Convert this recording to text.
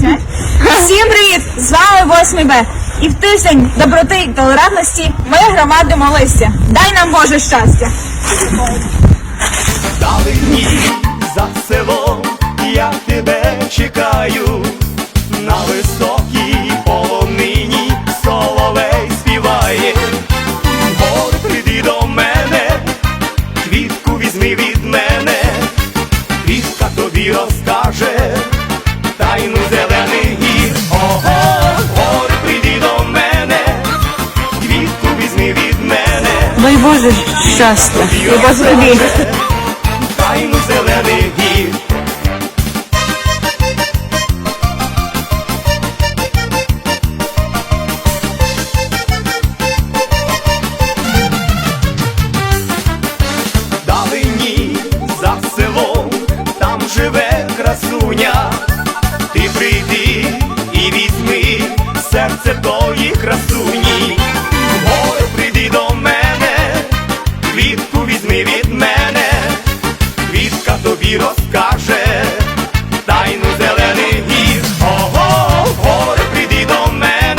Всім привіт! З вами 8 Б. І в тиждень доброти і толерантності ми громади молися. Дай нам Боже щастя! Далині за селом я тебе чекаю на високій полонині соловей співає. Горе, прийди до мене, квітку візьми від мене, квітка тобі розкаже Дай Боже щастя. І Боже тобі! Тайну зелених гір. Далині за селом, там живе красуня. Ти прийди і візьми серце тої красуні. від мене, квітка тобі розкаже.